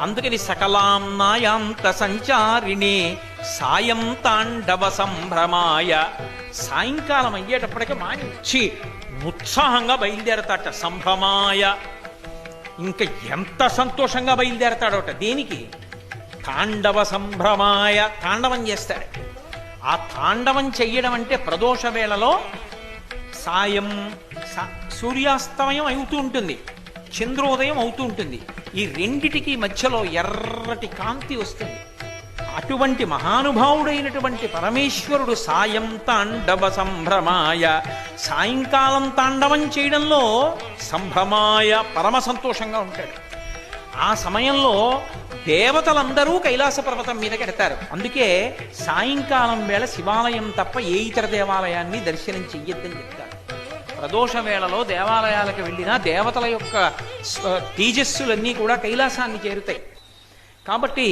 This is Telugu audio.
అందుకని సకలాంనాయాంత సంచారిణి సాయం తాండవ సంభ్రమాయ. సాయంకాలం అయ్యేటప్పటికి మంచి ఉత్సాహంగా బయలుదేరతాట సంభ్రమాయ. ఇంకా ఎంత సంతోషంగా బయలుదేరతాడోట దేనికి? తాండవ సంభ్రమాయ తాండవం చేస్తాడు. ఆ తాండవం చెయ్యడం అంటే ప్రదోష వేళలో సాయం సూర్యాస్తమయం అవుతూ ఉంటుంది. చంద్రోదయం అవుతూ ఉంటుంది. ఈ రెండిటికి మధ్యలో ఎర్రటి కాంతి వస్తుంది. అటువంటి మహానుభావుడైనటువంటి పరమేశ్వరుడు సాయం తాండవ సంభ్రమాయ. సాయంకాలం తాండవం చేయడంలో సంభ్రమాయ పరమ సంతోషంగా ఉంటాడు. ఆ సమయంలో దేవతలందరూ కైలాస పర్వతం మీద కడతారు. అందుకే సాయంకాలం వేళ శివాలయం తప్ప ఏ ఇతర దేవాలయాన్ని దర్శనం చెయ్యొద్దని చెప్తారు. ప్రదోష వేళలో దేవాలయాలకు వెళ్ళినా దేవతల యొక్క తేజస్సులన్నీ కూడా కైలాసాన్ని చేరుతాయి. కాబట్టి